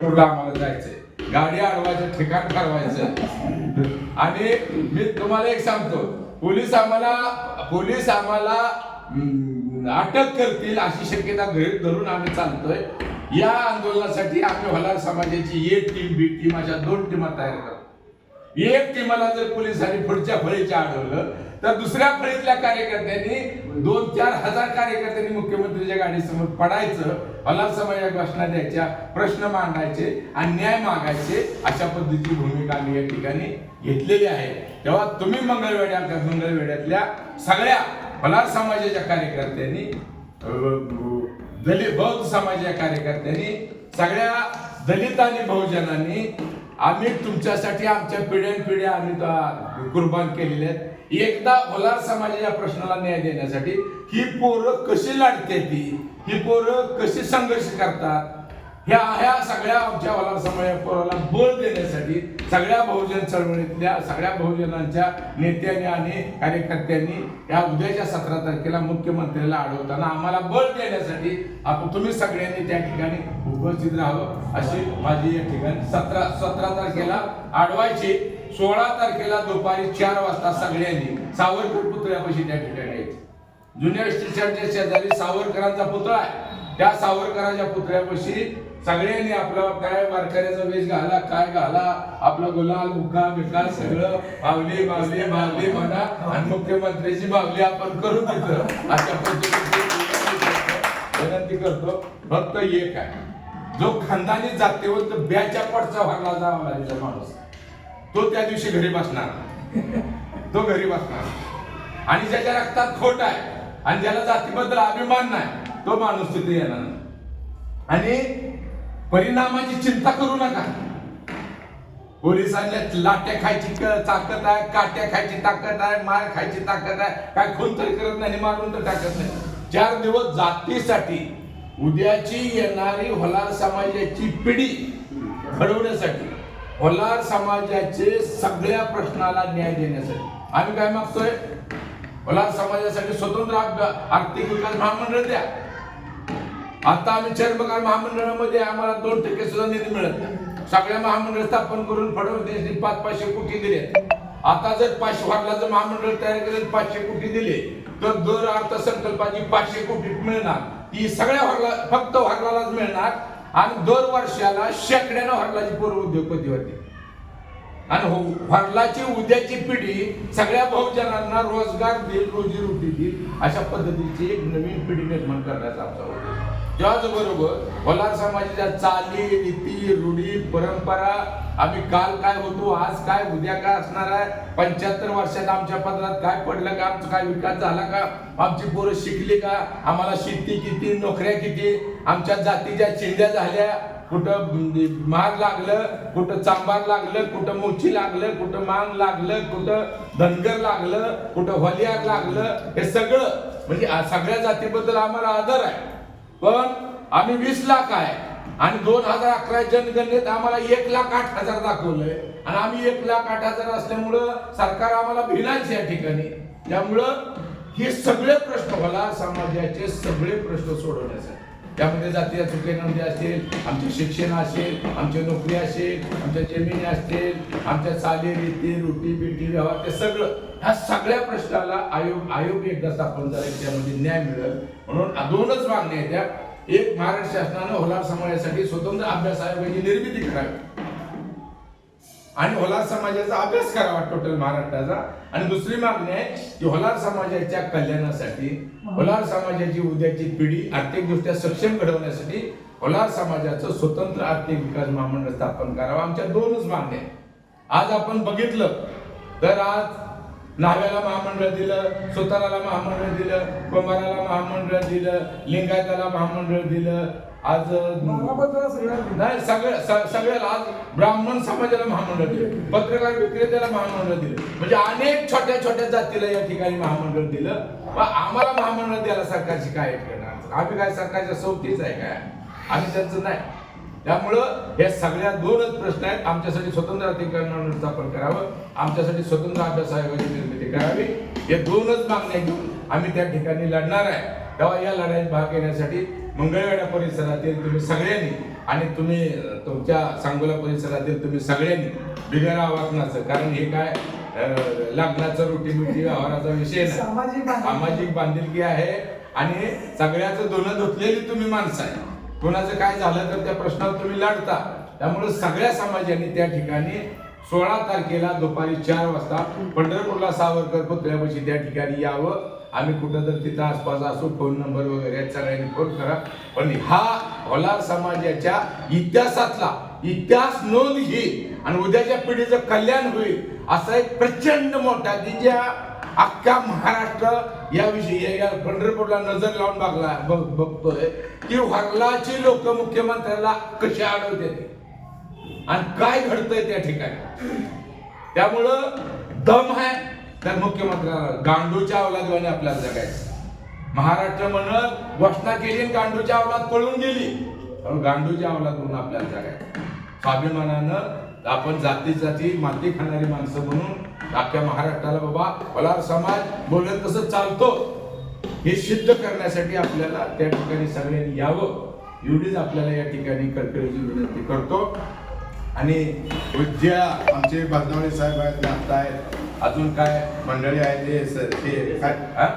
आम्हाला जायचंय? गाडी अडवायचं ठिकाण ठरवायचं. आणि मी तुम्हाला एक सांगतो पोलीस आम्हाला पोलीस आम्हाला अटक करतील अशी शक्यता गृहित धरून आम्ही चालतोय. या आंदोलनासाठी आम्ही होलार समाजाची ए टीम बी टीम अशा दोन टीमा तयार करतो एक टीमाला जर पोलिसांनी पुढच्या फळीच्या आढळलं तर दुसऱ्या फळीतल्या कार्यकर्त्यांनी दोन चार हजार कार्यकर्त्यांनी मुख्यमंत्रीच्या गाडीसमोर पडायचं होला समाजा घोषणा द्यायच्या प्रश्न मांडायचे आणि न्याय मागायचे अशा पद्धतीची भूमिका आम्ही या ठिकाणी घेतलेली आहे. तेव्हा तुम्ही मंगळवेड्या मंगळवेड्यातल्या सगळ्या फलार समाजाच्या कार्यकर्त्यांनी दलित बौद्ध समाजाच्या कार्यकर्त्यांनी सगळ्या दलित आणि बहुजनांनी आम्ही तुमच्यासाठी आमच्या पिढ्यान पिढ्या आम्ही कुर्बान केलेले आहेत. एकदा होलार समाजाच्या प्रश्नाला न्याय देण्यासाठी ही पोरं कशी लढते ती? ही पोरं कशी संघर्ष करतात? ह्या ह्या सगळ्या आमच्या होलार समाजा बळ देण्यासाठी सगळ्या बहुजन चळवळीतल्या सगळ्या बहुजनांच्या नेत्यांनी आणि कार्यकर्त्यांनी या उद्याच्या सतरा तारखेला मुख्यमंत्र्याला अडवताना आम्हाला बळ देण्यासाठी आपण तुम्ही सगळ्यांनी त्या ठिकाणी उपस्थित राहावं अशी माझी या ठिकाणी सतरा सतरा तारखेला अडवायची सोळा तारखेला दुपारी चार वाजता सगळ्यांनी सावरकर पुतळ्यापाशी त्या ठिकाणी यायचे. जुन्या स्टेशनच्या शेजारी सावरकरांचा पुतळा आहे. त्या सावरकरांच्या पुतळ्यापाशी सगळ्यांनी आपला काय वारकऱ्याचा वेश घाला काय घाला आपला गुलाल मुका बिका सगळं बावली बावली बावली म्हणा. आणि मुख्यमंत्र्याची बावली आपण करू तिथं. अशा पद्धतीने विनंती करतो. फक्त एक आहे. जो खानदानी जातीवंत ब्याच्या पडचा भागला जावा लागेल माणूस तो त्या दिवशी घरी बसणार तो घरी बसणार आणि ज्याच्या रक्तात खोट आहे आणि ज्याला जातीबद्दल अभिमान नाही तो माणूस तिथे येणार आणि परिणामाची चिंता करू नका. पोलिसांच्या लाट्या खायची ताकद आहे काट्या खायची ताकद आहे मार खायची ताकद आहे. काय खून तरी करत नाही मारून तर टाकत नाही. चार दिवस जातीसाठी उद्याची येणारी होलार समाजाची पिढी घडवण्यासाठी होलार समाजाचे सगळ्या प्रश्नाला न्याय देण्यासाठी. आम्ही काय मागतोय? होलार समाजासाठी स्वतंत्र आर्थिक विकास महामंडळ द्या. आता आम्ही चर्मकार महामंडळामध्ये आम्हाला दोन टक्के सुद्धा निधी मिळत नाही. सगळ्या महामंडळ स्थापन करून फडणवीस पाच पाचशे कोटी दिले आता जर पाचशे वाटलाचं महामंडळ तयार केले पाचशे कोटी दिले तर दर अर्थसंकल्पाची पाचशे कोटी मिळणार. ती सगळ्या हरला फक्त हरलालाच मिळणार. आणि दर वर्षाला शेकड्यानं हरलाची पूर्व उद्योगपती होते. आणि हो हरलाची उद्याची पिढी सगळ्या बहुजनांना रोजगार देईल रोजी रोटी देईल अशा पद्धतीची एक नवीन पिढी निर्माण करण्याचा आमचा उद्देश त्याचबरोबर वलार समाजाच्या चाली रीती रूढी परंपरा आम्ही काल काय होतो आज काय उद्या काय असणार आहे पंच्याहत्तर वर्षात आमच्या पदरात काय पडलं का आमचा काय विकास झाला का आमची पोरं शिकली का आम्हाला शेती किती नोकऱ्या किती आमच्या जातीच्या चिंध्या झाल्या कुठं महाग लागलं कुठं चांबार लागलं कुठं मोची लागलं कुठं मांग लागलं कुठं धनगर लागलं कुठं वलियार लागलं हे सगळं म्हणजे सगळ्या जातीबद्दल आम्हाला आदर आहे. पण आम्ही वीस लाख आहे. आणि दोन हजार अकरा जनगणनेत आम्हाला एक लाख आठ हजार दाखवलंय. आणि आम्ही एक लाख आठ हजार असल्यामुळं सरकार आम्हाला भिनाच या ठिकाणी. त्यामुळं हे सगळे प्रश्न मला समाजाचे सगळे प्रश्न सोडवण्यासाठी. त्यामध्ये जातीय चुकीनंदी नोंदी असतील आमचे शिक्षण असेल आमच्या नोकरी असेल आमच्या जमिनी असतील आमच्या चाली रीती रोटी बिटी व्यवहार ते सगळं. ह्या सगळ्या प्रश्नाला आयोग आयोग एकदा स्थापन झाले त्यामध्ये न्याय मिळेल. म्हणून दोनच मागण्या आहेत. त्या एक महाराष्ट्र शासनानं होलार समाजासाठी स्वतंत्र अभ्यास आयोगाची निर्मिती करावी. आणि होलार समाजाचा अभ्यास करावा टोटल महाराष्ट्राचा आणि दुसरी मागणी आहे की होलार समाजाच्या कल्याणासाठी होलार समाजाची उद्याची पिढी आर्थिकदृष्ट्या सक्षम घडवण्यासाठी होलार समाजाचं स्वतंत्र आर्थिक विकास महामंडळ स्थापन करावं आमच्या दोनच मागण्या आहेत. आज आपण बघितलं तर आज नाव्याला महामंडळ दिलं सुताराला महामंडळ दिलं कुंभाराला महामंडळ दिलं लिंगायताला महामंडळ दिलं आज नाही. सगळ्या सगळ्याला आज ब्राह्मण समाजाला महामंडळ दिलं. पत्रकार विक्रेत्याला महामंडळ दिलं. म्हणजे अनेक छोट्या छोट्या जातीला या ठिकाणी महामंडळ दिलं. मग आम्हाला महामंडळ द्यायला सरकारची काय करणार? आम्ही काय सरकारच्या सवतीच आहे काय? आम्ही त्यांचं नाही. त्यामुळं हे सगळ्या दोनच प्रश्न आहेत. आमच्यासाठी स्वतंत्र अधिकार मंडळ स्थापन करावं. आमच्यासाठी स्वतंत्र अभ्यास आयोगाची निर्मिती करावी. हे दोनच मागण्या घेऊन आम्ही त्या ठिकाणी लढणार आहे. तेव्हा या लढाईत भाग घेण्यासाठी मंगळवेढा परिसरातील तुम्ही सगळ्यांनी आणि तुम्ही तुमच्या सांगोला परिसरातील तुम्ही सगळ्यांनी बिगर आवाहनाचं कारण हे काय लग्नाचं रोटी व्यवहाराचा विषय नाही. सामाजिक बांधिलकी. सामाजिक बांधिलकी आहे आणि सगळ्याचं दोन धुतलेली तुम्ही माणसं आहे. कोणाचं काय झालं तर त्या प्रश्नावर तुम्ही लढता. त्यामुळे सगळ्या समाजाने त्या ठिकाणी सोळा तारखेला दुपारी चार वाजता पंढरपूरला सावरकर पुतळ्यापाशी त्या ठिकाणी यावं. आम्ही कुठं तर तिथं आसपास असू फोन नंबर वगैरे सगळ्यांनी फोन करा. पण हा होलार समाजाच्या इतिहासातला इतिहास नोंद ही आणि उद्याच्या पिढीचं कल्याण होईल असा एक प्रचंड मोठा की ज्या अख्ख्या महाराष्ट्र याविषयी या- पंढरपूरला नजर लावून बघला बघ- बघतोय की वरलाची लोक मुख्यमंत्र्याला कसे अडवते आणि काय घडतंय त्या ठिकाणी. त्यामुळं दम आहे. तर मुख्यमंत्र्याला गांडूच्या अवलादवाने आपल्याला जगायचं. महाराष्ट्र म्हणत घोषणा केली आणि गांडूच्या अवलाद पळून गेली. पण गांडूच्या अवलाद म्हणून आपल्याला जगायचं. स्वाभिमानानं आपण जाती जाती माती खाणारी माणसं म्हणून अख्ख्या महाराष्ट्राला बाबा पलार समाज बोलत तसं चालतो. हे सिद्ध करण्यासाठी आपल्याला त्या ठिकाणी सगळ्यांनी यावं. एवढीच आपल्याला या ठिकाणी कळकळीची विनंती करतो. आणि उद्या आमचे बदनावळे साहेब आहेत आहेत अजून काय? मंडळी आहेत ते काय? हा?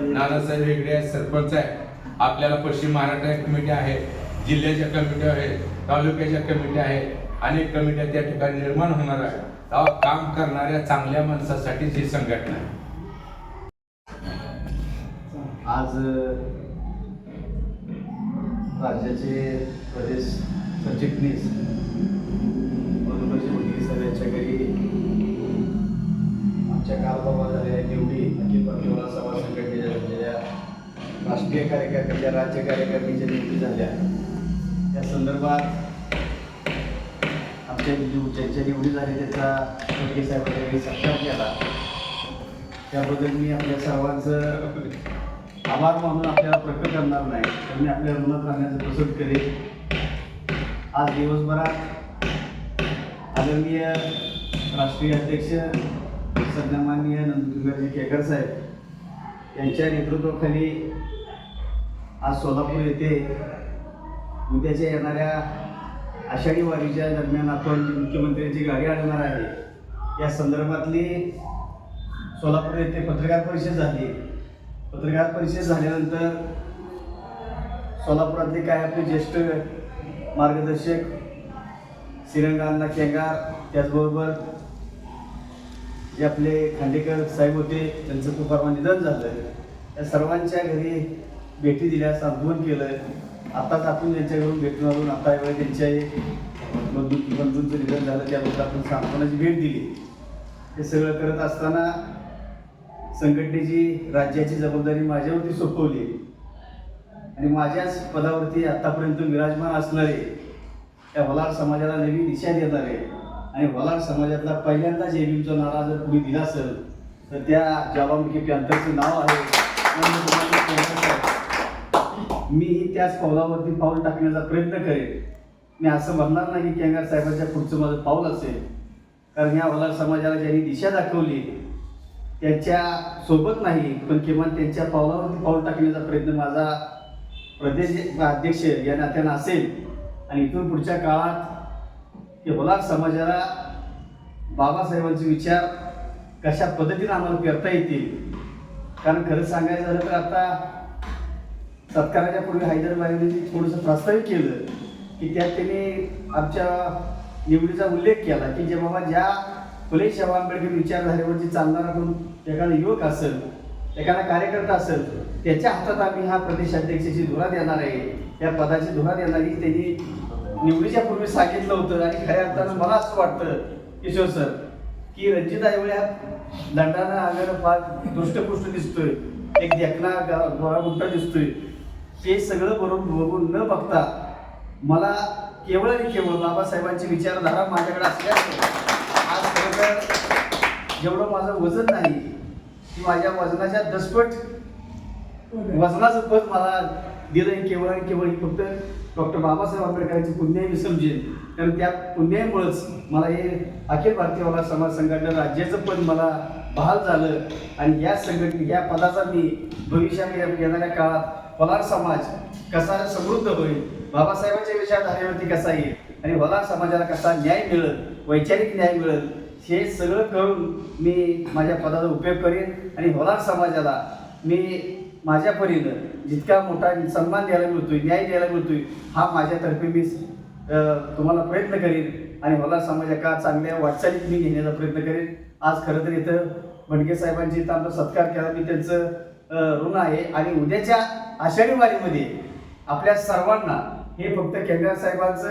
नानासाहेब वेगळे. आहेत सरपंच आहे आपल्याला पश्चिम महाराष्ट्र कमिटी आहे जिल्ह्याच्या कमिट्या आहेत तालुक्याच्या कमिट्या आहेत अनेक कमिट्या त्या ठिकाणी निर्माण होणार आहे तेव्हा काम करणाऱ्या चांगल्या माणसासाठीच ही संघटना आहे. आज राज्याचे प्रदेश सरचिटणीस राष्ट्रीय कार्यकर्त्याच्या राज्य कार्यकारिणीच्या निवडी झाल्या. त्या संदर्भात आमच्या ज्यांच्या निवडी झाली त्याचा मुलगी साहेबांनी सत्कार केला. त्याबद्दल मी आपल्या सर्वांचं आभार मानून आपल्याला प्रकट करणार नाही. तर मी आपल्या ऋणात राहण्याचं पसंत करेन आज दिवसभरात आदरणीय राष्ट्रीय अध्यक्ष सन्माननीय नंदकुमारजी केकर साहेब यांच्या नेतृत्वाखाली आज सोलापूर येथे उद्याच्या येणाऱ्या आषाढी वारीच्या दरम्यान आपण जी मुख्यमंत्र्यांची गाडी आणणार आहे या संदर्भातली सोलापूर येथे पत्रकार परिषद झाली. पत्रकार परिषद झाल्यानंतर सोलापुरातले काय आपले ज्येष्ठ मार्गदर्शक श्रीरंगांना केंगार त्याचबरोबर जे आपले खांडेकर साहेब होते त्यांचं खूप निधन झालं. त्या सर्वांच्या घरी भेटी दिल्या सांत्वन केलं आताच आपण त्यांच्याकडून भेटून आलो आता वेळी त्यांच्या बंधू बंधूंचं निधन झालं त्याबद्दल आपण सांत्वनाची भेट दिली. हे सगळं करत असताना संघटनेची राज्याची जबाबदारी माझ्यावरती सोपवली आणि माझ्याच पदावरती आतापर्यंत विराजमान असणारे त्या वलार समाजाला नवी दिशा देणारे आणि वलार समाजातला पहिल्यांदाच जेबीचा नारा जर कुणी दिला असेल तर त्या ज्वालामुखी पॅन्थरचं नाव आहे. मीही त्याच पावलावरती पाऊल टाकण्याचा प्रयत्न करेन. मी असं म्हणणार नाही की केंगार साहेबांच्या पुढचं माझं पाऊल असेल. कारण या वलार समाजाला ज्यांनी दिशा दाखवली त्यांच्यासोबत नाही पण किमान त्यांच्या पावलावरती पाऊल टाकण्याचा प्रयत्न माझा प्रदेश अध्यक्ष या नात्यानं असेल. आणि इथून पुढच्या काळात हे वलार समाजाला बाबासाहेबांचे विचार कशा पद्धतीनं आम्हाला करता येतील? कारण खरं सांगायचं झालं तर आता सत्काराच्या पूर्वी हैदराबादने थोडंसं प्रस्तावित केलं की त्यात त्यांनी आमच्या निवडीचा उल्लेख केला की जे बाबा ज्या फुले शाहू आंबेडकर विचारधारेवरती चालणारा कोण एखादा युवक असेल एखादा कार्यकर्ता असेल त्याच्या हातात आम्ही हा प्रदेशाध्यक्षाची धुरा देणार आहे. या पदाची धुरा देणार ही त्यांनी निवडीच्या पूर्वी सांगितलं होतं आणि खऱ्या अर्थानं मला असं वाटतं किशोर सर की रंजिता एवढ्या हा दंडानं आलेला फार दृष्टपुष्ट दिसतोय. एक देखना गोरा गुंटा दिसतोय. ते सगळं बरोबर बघून न बघता मला केवळ आणि केवळ बाबासाहेबांची विचारधारा माझ्याकडे असल्याने आज खरं जेवढं माझं वजन नाही की माझ्या वजनाच्या दसपट वजनाचं पद मला दिलं आहे केवळ आणि केवळ. फक्त डॉक्टर बाबासाहेब आंबेडकरांची पुण्याही मी कारण त्या पुण्यामुळंच मला हे अखिल भारतीय मला समाज संघटना राज्याचं पण मला बहाल झालं. आणि या संघटने या पदाचा मी भविष्यात येणाऱ्या काळात पलार समाज कसा समृद्ध होईल? बाबासाहेबांच्या विचारधारेवरती कसा येईल? आणि वलार समाजाला कसा न्याय मिळेल? वैचारिक न्याय मिळेल? हे सगळं करून मी माझ्या पदाचा उपयोग करेन. आणि वलार समाजाला मी माझ्या परीनं जितका मोठा सन्मान द्यायला मिळतोय न्याय द्यायला मिळतोय हा माझ्यातर्फे मी तुम्हाला प्रयत्न करेन. आणि वलार समाजा का चांगल्या वाटचालीत मी घेण्याचा प्रयत्न करेन. आज खरं तर इथं भडके साहेबांची इथं आमचा सत्कार केला. मी त्यांचं ऋण आहे. आणि उद्याच्या आषाढी वारीमध्ये आपल्या सर्वांना हे फक्त केंद्र साहेबांचं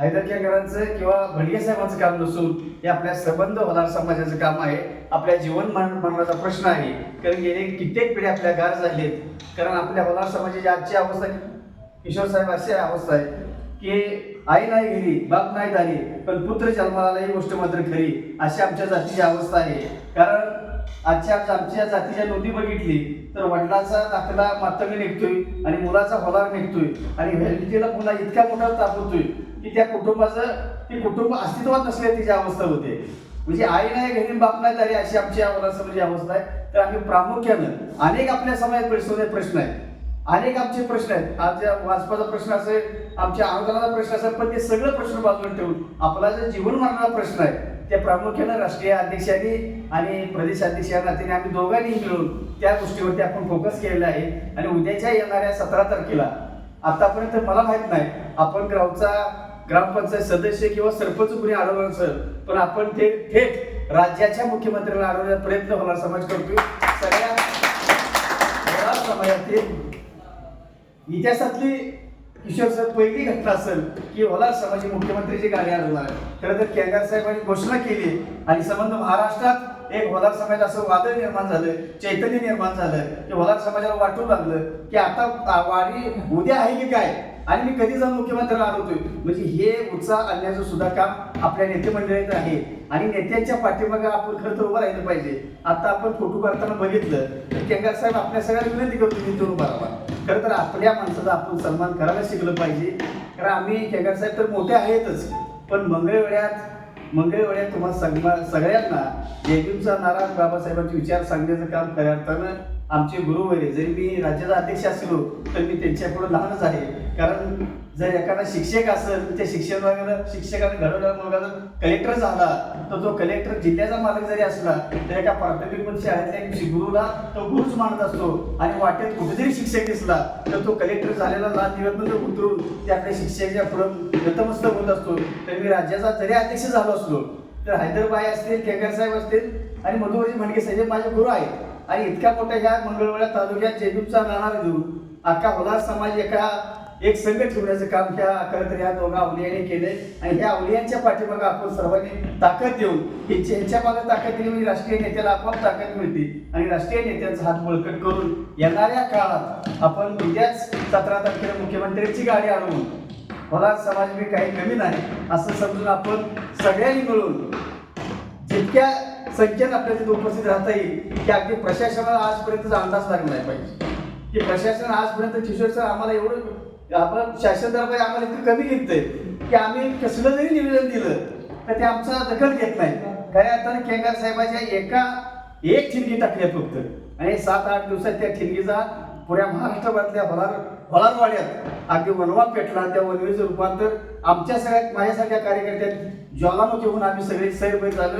हैदर केंद्रांचं किंवा भडगे साहेबांचं काम नसून हे आपल्या संबंध होणार समाजाचं काम आहे. आपल्या जीवन मान- मरणाचा प्रश्न आहे. कारण गेले कित्येक पिढ्या आपल्या गार झालेत. कारण आपल्या होणार समाजाची आजची अवस्था किशोर साहेब अशी अवस्था आहे की आई नाही घरी बाप नाही झाली पण पुत्र जन्माला ही गोष्ट मात्र खरी अशी आमच्या जातीची अवस्था आहे. कारण आजच्या आमच्या जातीच्या नोंदी बघितली तर वडिलाचा दाखला मातंग निघतोय आणि मुलाचा होलार निघतोय आणि व्हॅलिटीला पुन्हा इतक्या मोठा तापवतोय की त्या कुटुंबाचं ती कुटुंब अस्तित्वात नसले तिची अवस्था होते म्हणजे आई नाही घरी बाप नाही तरी अशी आमची समोरची म्हणजे अवस्था आहे. तर आम्ही प्रामुख्यानं अनेक आपल्या समाजात प्रश्न प्रश्न आहेत. अनेक आमचे प्रश्न आहेत. आज वाचपाचा प्रश्न असेल आमच्या आंदोलनाचा प्रश्न असेल पण ते सगळं प्रश्न बाजूला ठेवून आपला जो जीवन मरणारा प्रश्न आहे ते प्रामुख्यानं राष्ट्रीय अध्यक्षांनी आणि प्रदेशाध्यक्ष या नात्याने आम्ही दोघांनी मिळून त्या गोष्टीवरती आपण फोकस केलेला आहे. आणि उद्याच्या येणाऱ्या सतरा तारखेला आतापर्यंत मला माहीत नाही आपण गावचा ग्रामपंचायत सदस्य किंवा सरपंच कुणी अडवलं सर पण आपण ते थेट राज्याच्या मुख्यमंत्र्याला अडवण्याचा प्रयत्न होणार समाज करतो सगळ्या समाजातील इतिहासातली किशोर सर पहिली घटना असेल की होलार समाजी मुख्यमंत्रीची गाडी आणणार खरं तर केंद्र साहेबांनी घोषणा केली आणि संबंध महाराष्ट्रात एक होलार समाज असं वादळ निर्माण झालं चैतन्य निर्माण झालं की होलार समाजाला वाटू लागलं की आता आ- वारी उद्या आहे की काय? आणि मी कधी जाऊन मुख्यमंत्र्याला आढळतोय म्हणजे हे उत्साह आणण्याचं सुद्धा काम आपल्या नेते मंडळीत आहे. आणि नेत्यांच्या पाठीमागे आपण खरं तर उभं राहिलं पाहिजे. आता आपण फोटो काढताना बघितलं तर केंगार साहेब आपल्या सगळ्यांना विनंती करतो मी उभा राहा. खरं तर आपल्या माणसाचा आपण सन्मान करायला शिकलं पाहिजे. कारण आम्ही केंगार साहेब तर मोठे आहेतच. पण मंगळवेळ्यात मंगळवेळ्यात तुम्हाला सगळ्या सगळ्यांना जयभीमचा नाराज बाबासाहेबांचे विचार सांगण्याचं काम खऱ्या अर्थानं आमचे गुरु वगैरे जरी मी राज्याचा अध्यक्ष असलो तर मी त्यांच्याकडं लहानच आहे. कारण जर एखादा शिक्षक असेल त्या शिक्षकाला शिक्षकाने घडवलेला मुलगा जर कलेक्टर झाला तर तो कलेक्टर जिल्ह्याचा मालक जरी असला तर एका प्राथमिक पण शाळेतल्या गुरुला तो गुरुच मानत असतो. आणि वाटेत कुठेतरी शिक्षक दिसला तर तो कलेक्टर झालेला लाल निवेदन उतरून ते आपल्या शिक्षकाच्या पुढं नतमस्तक होत असतो. तर मी राज्याचा जरी अध्यक्ष झालो असलो तर हैदरबाई असतील केकर साहेब असतील आणि मधुवरी म्हणके साहेब माझे गुरु आहेत. आणि इतक्या मोठ्या ह्या मंगळवेळा तालुक्यात जेजूचा नाणार देऊन अख्खा होलार समाज एका एक संघ ठेवण्याचं काम ह्या खरं तर ह्या दोघा अवलियांनी केले आणि ह्या अवलियांच्या पाठीमागं आपण सर्वांनी ताकद देऊन की ह्यांच्या मागे ताकद दिली म्हणजे राष्ट्रीय नेत्याला आपोआप ताकद मिळते. आणि राष्ट्रीय नेत्यांचा हात बळकट करून येणाऱ्या काळात आपण उद्याच सतरा तारखेला मुख्यमंत्र्यांची गाडी आणून मला समाज मी काही कमी नाही असं समजून आपण सगळ्यांनी मिळून जितक्या संख्येनं आपल्या तिथे उपस्थित राहता येईल की अगदी प्रशासनाला आजपर्यंतचा अंदाज लागला नाही पाहिजे. की प्रशासन आजपर्यंत किशोर सर आम्हाला एवढं आपण शासन दरबार आम्हाला इतकं कमी घेतंय की आम्ही कसलं जरी निवेदन दिलं तर ते आमचा दखल घेत नाही. खऱ्या अर्थानं केंगार साहेबाच्या एका एक ठिणगी टाकल्या फक्त. आणि सात आठ दिवसात त्या ठिणगीचा पुऱ्या महाराष्ट्रभरातल्या होलार होलारवाड्यात अगदी वनवा पेटला त्या वनवेचं रूपांतर आमच्या सगळ्या माझ्यासारख्या कार्यकर्त्यात ज्वालामुखी होऊन आम्ही सगळे सैरभैर झालो.